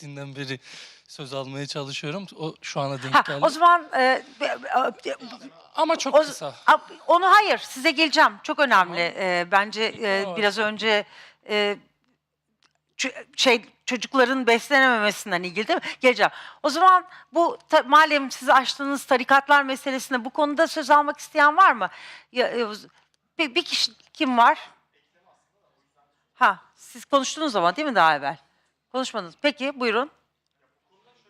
gittiğinden beri söz almaya çalışıyorum. O şu ana denk geldi. o zaman e, e, Ama çok o- kısa. a- onu hayır size geleceğim. Çok önemli. E, bence e, Tamam. biraz önce e, şey çocukların beslenememesinden ilgili değil mi? Geleceğim. O zaman bu ta- malum siz açtığınız tarikatlar meselesinde bu konuda söz almak isteyen var mı? Ya, e, bir, bir kişi kim var? Ha, siz konuştunuz ama değil mi daha evvel? Konuşmadınız. Peki buyurun.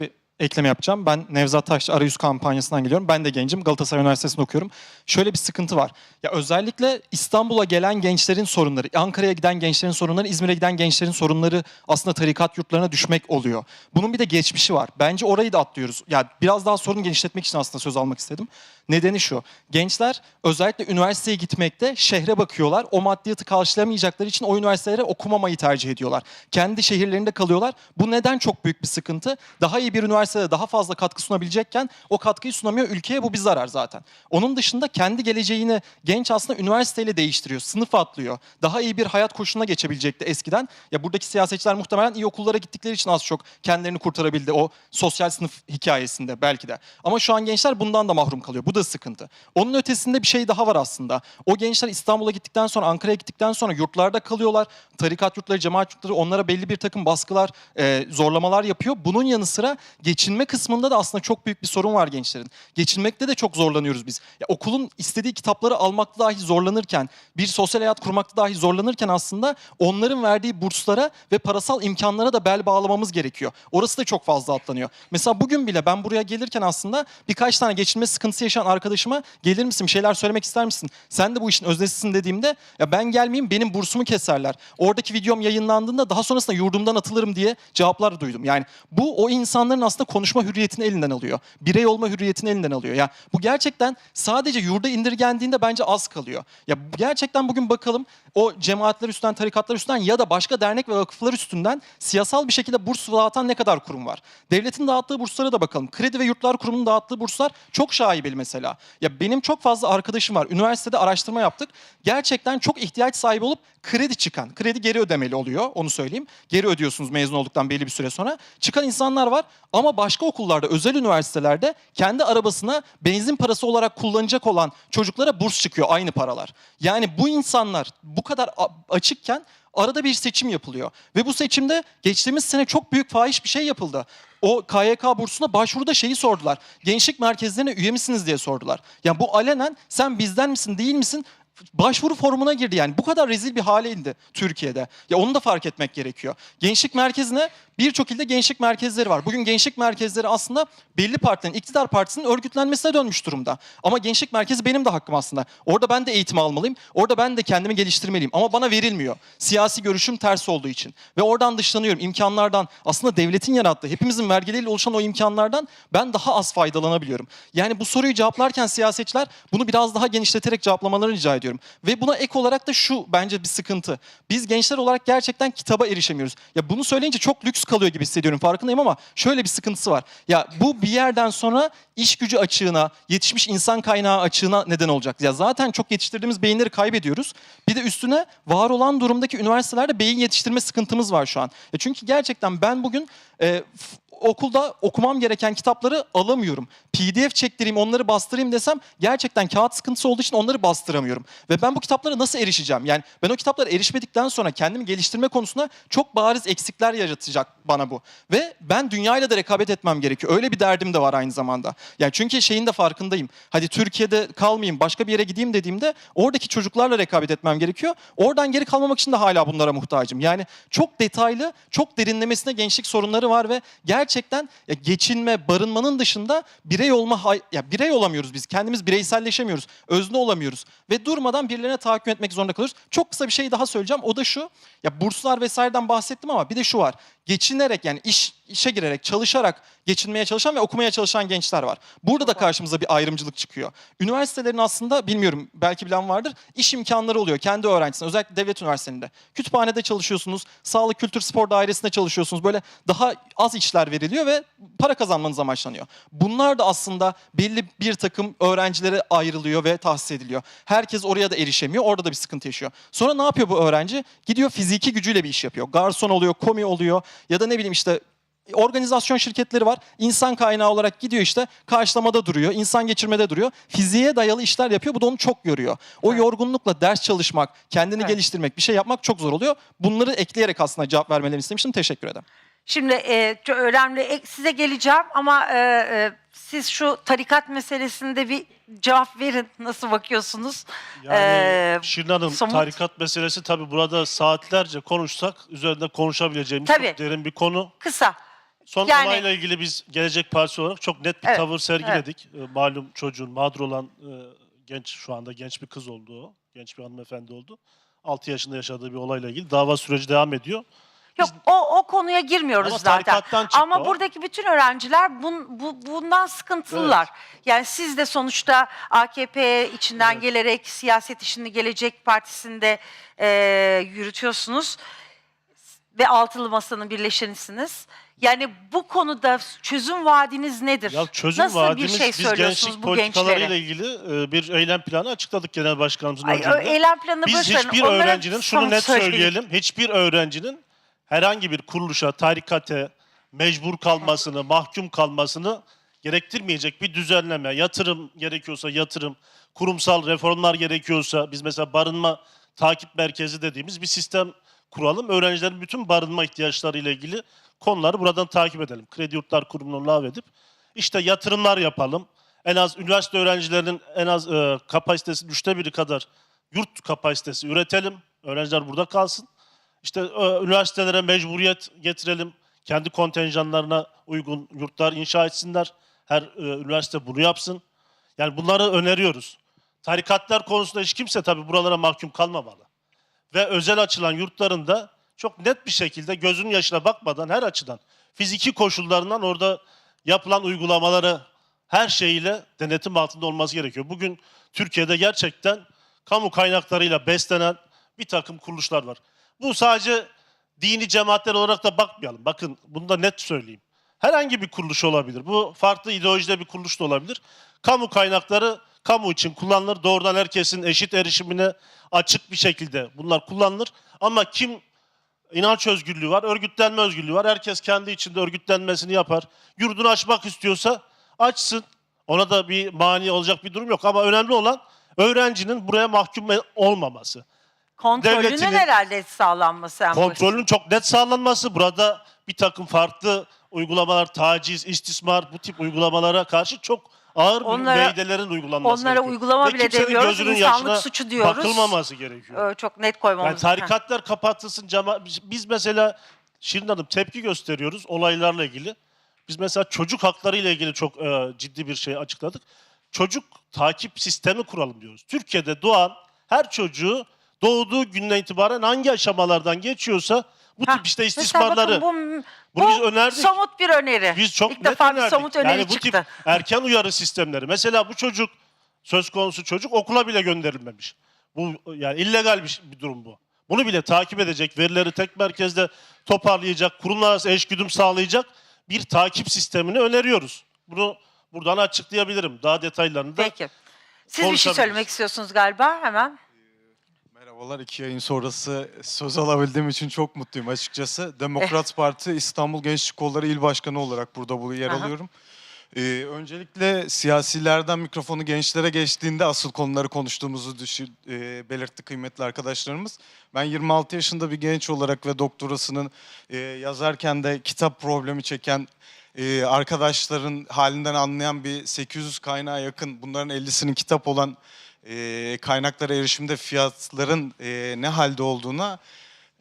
bir ekleme yapacağım. Ben Nevzat Taşçı Arayüz kampanyasından geliyorum. Ben de gencim. Galatasaray Üniversitesi'nde okuyorum. Şöyle bir sıkıntı var. Ya özellikle İstanbul'a gelen gençlerin sorunları, Ankara'ya giden gençlerin sorunları, İzmir'e giden gençlerin sorunları aslında tarikat yurtlarına düşmek oluyor. Bunun bir de geçmişi var. Bence orayı da atlıyoruz. Ya biraz daha sorun genişletmek için aslında söz almak istedim. Nedeni şu. Gençler özellikle üniversiteye gitmekte şehre bakıyorlar. O maddiyatı karşılayamayacakları için o üniversitelere okumamayı tercih ediyorlar. Kendi şehirlerinde kalıyorlar. Bu neden çok büyük bir sıkıntı? Daha iyi bir üniversitede daha fazla katkı sunabilecekken o katkıyı sunamıyor. Ülkeye bu bir zarar zaten. Onun dışında kendi geleceğini genç aslında üniversiteyle değiştiriyor. Sınıf atlıyor. Daha iyi bir hayat koşuluna geçebilecekti eskiden. Ya buradaki siyasetçiler muhtemelen iyi okullara gittikleri için az çok kendilerini kurtarabildi o sosyal sınıf hikayesinde belki de. Ama şu an gençler bundan da mahrum kalıyor. Bu da sıkıntı. Onun ötesinde bir şey daha var aslında. O gençler İstanbul'a gittikten sonra, Ankara'ya gittikten sonra yurtlarda kalıyorlar. Tarikat yurtları, cemaat yurtları onlara belli bir takım baskılar, e, zorlamalar yapıyor. Bunun yanı sıra geçinme kısmında da aslında çok büyük bir sorun var gençlerin. Geçinmekte de çok zorlanıyoruz biz. Ya okulun istediği kitapları almakta dahi zorlanırken, bir sosyal hayat kurmakta dahi zorlanırken aslında onların verdiği burslara ve parasal imkanlara da bel bağlamamız gerekiyor. Orası da çok fazla atlanıyor. Mesela bugün bile ben buraya gelirken aslında birkaç tane geçinme sıkıntısı yaşayan arkadaşıma gelir misin bir şeyler söylemek ister misin? Sen de bu işin öznesisin dediğimde ya ben gelmeyeyim benim bursumu keserler. Oradaki videom yayınlandığında daha sonrasında yurdumdan atılırım diye cevaplar duydum. Yani bu o insanların aslında konuşma hürriyetini elinden alıyor. Birey olma hürriyetini elinden alıyor. Ya bu gerçekten sadece yurda indirgendiğinde bence az kalıyor. Ya gerçekten bugün bakalım o cemaatler üstünden, tarikatlar üstünden ya da başka dernek ve vakıflar üstünden siyasal bir şekilde burs dağıtan ne kadar kurum var? Devletin dağıttığı burslara da bakalım. Kredi ve Yurtlar Kurumu'nun dağıttığı burslar çok şaibeli mesela. Ya benim çok fazla arkadaşım var. Üniversitede araştırma yaptık. Gerçekten çok ihtiyaç sahibi olup kredi çıkan, kredi geri ödemeli oluyor onu söyleyeyim. Geri ödüyorsunuz mezun olduktan belli bir süre sonra. Çıkan insanlar var ama başka okullarda, özel üniversitelerde kendi arabasına benzin parası olarak kullanacak olan çocuklara burs çıkıyor aynı paralar. Yani bu insanlar bu kadar açıkken arada bir seçim yapılıyor. Ve bu seçimde geçtiğimiz sene çok büyük fahiş bir şey yapıldı. O KYK bursuna başvuruda şeyi sordular. Gençlik merkezlerine üye misiniz diye sordular. Yani bu alenen sen bizden misin değil misin? Başvuru formuna girdi yani. Bu kadar rezil bir hale indi Türkiye'de. Ya onu da fark etmek gerekiyor. Gençlik merkezine birçok ilde gençlik merkezleri var. Bugün gençlik merkezleri aslında belli partilerin, iktidar partisinin örgütlenmesine dönmüş durumda. Ama gençlik merkezi benim de hakkım aslında. Orada ben de eğitim almalıyım. Orada ben de kendimi geliştirmeliyim. Ama bana verilmiyor. Siyasi görüşüm ters olduğu için. Ve oradan dışlanıyorum. imkanlardan. Aslında devletin yarattığı, hepimizin vergileriyle oluşan o imkanlardan ben daha az faydalanabiliyorum. Yani bu soruyu cevaplarken siyasetçiler bunu biraz daha genişleterek cevaplamalarını rica ediyorum. Ve buna ek olarak da şu bence bir sıkıntı. Biz gençler olarak gerçekten kitaba erişemiyoruz. Ya bunu söyleyince çok lüks kalıyor gibi hissediyorum farkındayım ama şöyle bir sıkıntısı var. Ya bu bir yerden sonra iş gücü açığına, yetişmiş insan kaynağı açığına neden olacak. Ya zaten çok yetiştirdiğimiz beyinleri kaybediyoruz. Bir de üstüne var olan durumdaki üniversitelerde beyin yetiştirme sıkıntımız var şu an. Ya çünkü gerçekten ben bugün e, okulda okumam gereken kitapları alamıyorum. PDF çektireyim, onları bastırayım desem gerçekten kağıt sıkıntısı olduğu için onları bastıramıyorum. Ve ben bu kitaplara nasıl erişeceğim? Yani ben o kitaplara erişmedikten sonra kendimi geliştirme konusunda çok bariz eksikler yaratacak bana bu. Ve ben dünyayla da rekabet etmem gerekiyor. Öyle bir derdim de var aynı zamanda. Yani çünkü şeyin de farkındayım. Hadi Türkiye'de kalmayayım, başka bir yere gideyim dediğimde oradaki çocuklarla rekabet etmem gerekiyor. Oradan geri kalmamak için de hala bunlara muhtacım. Yani çok detaylı, çok derinlemesine gençlik sorunları var ve gerçekten ya geçinme, barınmanın dışında birey olma ya birey olamıyoruz biz. Kendimiz bireyselleşemiyoruz. Özne olamıyoruz ve durmadan birilerine tahakküm etmek zorunda kalıyoruz. Çok kısa bir şey daha söyleyeceğim. O da şu. Ya burslar vesaireden bahsettim ama bir de şu var. Geçinerek yani iş işe girerek, çalışarak geçinmeye çalışan ve okumaya çalışan gençler var. Burada da karşımıza bir ayrımcılık çıkıyor. Üniversitelerin aslında bilmiyorum belki bilen vardır. iş imkanları oluyor kendi öğrencisine özellikle devlet üniversitelerinde. Kütüphanede çalışıyorsunuz, sağlık, kültür, spor dairesinde çalışıyorsunuz. Böyle daha az işler veriliyor ve para kazanmanız amaçlanıyor. Bunlar da aslında belli bir takım öğrencilere ayrılıyor ve tahsis ediliyor. Herkes oraya da erişemiyor. Orada da bir sıkıntı yaşıyor. Sonra ne yapıyor bu öğrenci? Gidiyor fiziki gücüyle bir iş yapıyor. Garson oluyor, komi oluyor ya da ne bileyim işte organizasyon şirketleri var. İnsan kaynağı olarak gidiyor işte karşılamada duruyor, insan geçirmede duruyor. Fiziğe dayalı işler yapıyor. Bu da onu çok yoruyor. O yorgunlukla ders çalışmak, kendini Evet. geliştirmek, bir şey yapmak çok zor oluyor. Bunları ekleyerek aslında cevap vermelerini istemiştim. Teşekkür ederim. Şimdi e, çok önemli e, size geleceğim ama e, e, siz şu tarikat meselesinde bir cevap verin. Nasıl bakıyorsunuz? Yani Ee, Şirin Hanım somut- tarikat meselesi tabii burada saatlerce konuşsak üzerinde konuşabileceğimiz Tabii. çok derin bir konu. Kısa. Son Yani- olayla ilgili biz Gelecek Partisi olarak çok net bir Evet, tavır sergiledik. Ee, Malum çocuğun mağdur olan e, genç şu anda genç bir kız oldu o. Genç bir hanımefendi oldu. 6 yaşında yaşadığı bir olayla ilgili dava süreci devam ediyor. Yok o, o konuya girmiyoruz Ama zaten. tarikattan çıktı Ama o. buradaki bütün öğrenciler bun, bu, bundan sıkıntılılar. Yani siz de sonuçta AKP içinden gelerek siyaset işini Gelecek Partisi'nde e, yürütüyorsunuz. Ve altılı masanın birleşenisiniz. Yani bu konuda çözüm vaadiniz nedir? Ya çözüm Nasıl vaadimiz bir şey biz söylüyorsunuz gençlik bu politikalarıyla gençlere? ilgili e, bir eylem planı açıkladık genel başkanımızın Ay, öncülüğünde. eylem planını Biz boş verin. hiçbir Onlara öğrencinin, şunu somut net söyleyin. söyleyelim, hiçbir öğrencinin herhangi bir kuruluşa, tarikate mecbur kalmasını, mahkum kalmasını gerektirmeyecek bir düzenleme, yatırım gerekiyorsa yatırım, kurumsal reformlar gerekiyorsa biz mesela barınma takip merkezi dediğimiz bir sistem kuralım. Öğrencilerin bütün barınma ihtiyaçları ile ilgili konuları buradan takip edelim. Kredi Yurtlar Kurumu'nu lağvedip işte yatırımlar yapalım. En az üniversite öğrencilerinin en az e, kapasitesi üçte biri kadar yurt kapasitesi üretelim. Öğrenciler burada kalsın. İşte e, üniversitelere mecburiyet getirelim. Kendi kontenjanlarına uygun yurtlar inşa etsinler. Her e, üniversite bunu yapsın. Yani bunları öneriyoruz. Tarikatlar konusunda hiç kimse tabii buralara mahkum kalmamalı. Ve özel açılan yurtların da çok net bir şekilde gözünün yaşına bakmadan her açıdan fiziki koşullarından orada yapılan uygulamaları her şeyiyle denetim altında olması gerekiyor. Bugün Türkiye'de gerçekten kamu kaynaklarıyla beslenen bir takım kuruluşlar var. Bu sadece dini cemaatler olarak da bakmayalım. Bakın bunu da net söyleyeyim. Herhangi bir kuruluş olabilir. Bu farklı ideolojide bir kuruluş da olabilir. Kamu kaynakları kamu için kullanılır. Doğrudan herkesin eşit erişimine açık bir şekilde bunlar kullanılır. Ama kim inanç özgürlüğü var, örgütlenme özgürlüğü var. Herkes kendi içinde örgütlenmesini yapar. Yurdunu açmak istiyorsa açsın. Ona da bir mani olacak bir durum yok. Ama önemli olan öğrencinin buraya mahkum olmaması. Kontrolünün devletinin- herhalde sağlanması. en Kontrolün çok net sağlanması. Burada bir takım farklı uygulamalar, taciz, istismar bu tip uygulamalara karşı çok ağır Onlara- müeydelerin uygulanması onlara gerekiyor. uygulama Ve bile kimsenin demiyoruz, gözünün insanlık yaşına suçu diyoruz. Bakılmaması gerekiyor. Ee, çok net koymamız. Yani tarikatlar kapatılsın. Cema biz- biz mesela Şirin Hanım tepki gösteriyoruz olaylarla ilgili. Biz mesela çocuk hakları ile ilgili çok e, ciddi bir şey açıkladık. Çocuk takip sistemi kuralım diyoruz. Türkiye'de doğan her çocuğu doğduğu günden itibaren hangi aşamalardan geçiyorsa bu tip işte istismarları bakın bu, Bunu bu biz önerdik. somut bir öneri. biz çok İlk net defa bir önerdik. somut öneri yani bu çıktı. tip erken uyarı sistemleri. Mesela bu çocuk söz konusu çocuk okula bile gönderilmemiş. Bu yani illegal bir, bir durum bu. Bunu bile takip edecek, verileri tek merkezde toparlayacak, kurumlar arası eşgüdüm sağlayacak bir takip sistemini öneriyoruz. Bunu buradan açıklayabilirim. Daha detaylarını da Peki. Siz bir şey söylemek istiyorsunuz galiba hemen. Merhabalar. iki yayın sonrası söz alabildiğim için çok mutluyum açıkçası. Demokrat Parti İstanbul Gençlik Kolları İl Başkanı olarak burada bu yer Aha. alıyorum. Ee, öncelikle siyasilerden mikrofonu gençlere geçtiğinde asıl konuları konuştuğumuzu düşün, e, belirtti kıymetli arkadaşlarımız. Ben 26 yaşında bir genç olarak ve doktorasının e, yazarken de kitap problemi çeken e, arkadaşların halinden anlayan bir 800 kaynağa yakın bunların 50'sinin kitap olan kaynaklara erişimde fiyatların ne halde olduğuna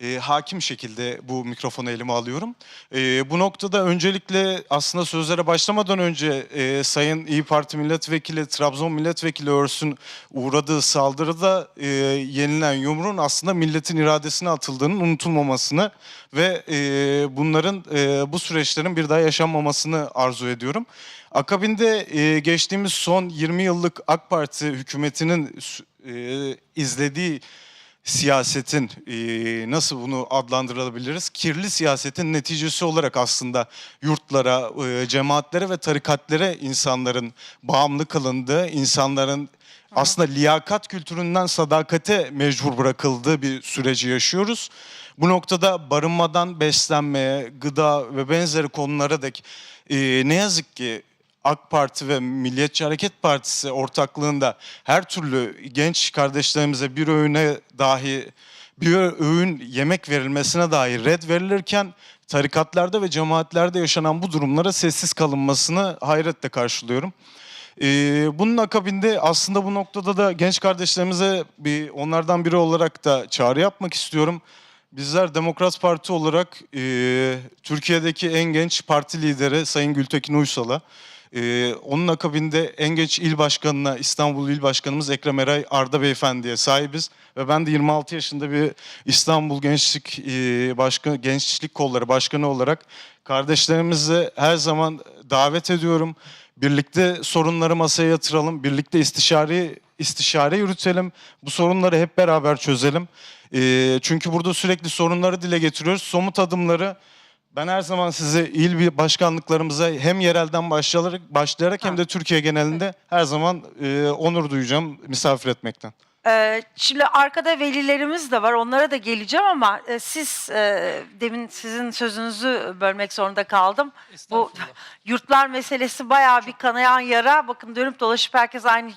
e, hakim şekilde bu mikrofonu elime alıyorum. E, bu noktada öncelikle aslında sözlere başlamadan önce e, Sayın İyi Parti Milletvekili, Trabzon Milletvekili Örs'ün uğradığı saldırıda e, yenilen yumruğun aslında milletin iradesine atıldığının unutulmamasını ve e, bunların e, bu süreçlerin bir daha yaşanmamasını arzu ediyorum. Akabinde e, geçtiğimiz son 20 yıllık AK Parti hükümetinin e, izlediği siyasetin e, nasıl bunu adlandırabiliriz? Kirli siyasetin neticesi olarak aslında yurtlara, e, cemaatlere ve tarikatlere insanların bağımlı kılındığı, insanların aslında liyakat kültüründen sadakate mecbur bırakıldığı bir süreci yaşıyoruz. Bu noktada barınmadan beslenmeye, gıda ve benzeri konulara dek e, ne yazık ki AK Parti ve Milliyetçi Hareket Partisi ortaklığında her türlü genç kardeşlerimize bir öğüne dahi bir öğün yemek verilmesine dair red verilirken tarikatlarda ve cemaatlerde yaşanan bu durumlara sessiz kalınmasını hayretle karşılıyorum. Ee, bunun akabinde aslında bu noktada da genç kardeşlerimize bir onlardan biri olarak da çağrı yapmak istiyorum. Bizler Demokrat Parti olarak e, Türkiye'deki en genç parti lideri Sayın Gültekin Uysal'a, e, onun akabinde en genç il başkanına İstanbul İl Başkanımız Ekrem Eray Arda Beyefendi'ye sahibiz. Ve ben de 26 yaşında bir İstanbul Gençlik e, Başkanı, Gençlik Kolları Başkanı olarak kardeşlerimizi her zaman davet ediyorum. Birlikte sorunları masaya yatıralım, birlikte istişare istişare yürütelim. Bu sorunları hep beraber çözelim. Ee, çünkü burada sürekli sorunları dile getiriyoruz. Somut adımları ben her zaman size il bir başkanlıklarımıza hem yerelden başlayarak, başlayarak hem de Türkiye genelinde her zaman e, onur duyacağım misafir etmekten. Ee, şimdi arkada velilerimiz de var. Onlara da geleceğim ama e, siz e, demin sizin sözünüzü bölmek zorunda kaldım. Bu yurtlar meselesi bayağı bir kanayan yara. Bakın dönüp dolaşıp herkes aynı